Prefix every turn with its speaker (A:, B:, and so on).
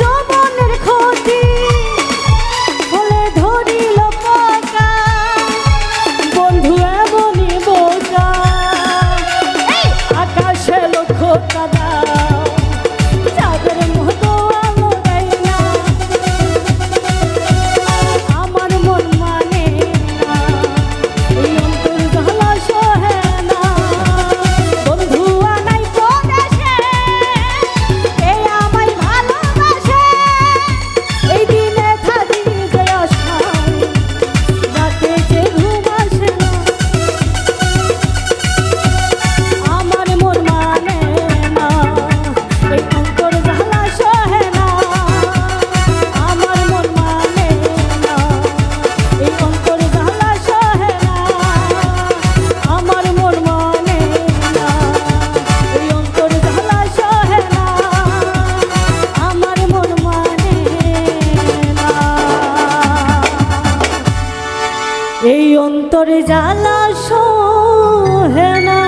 A: জয় এই অন্তরে জ্বালা সহেনা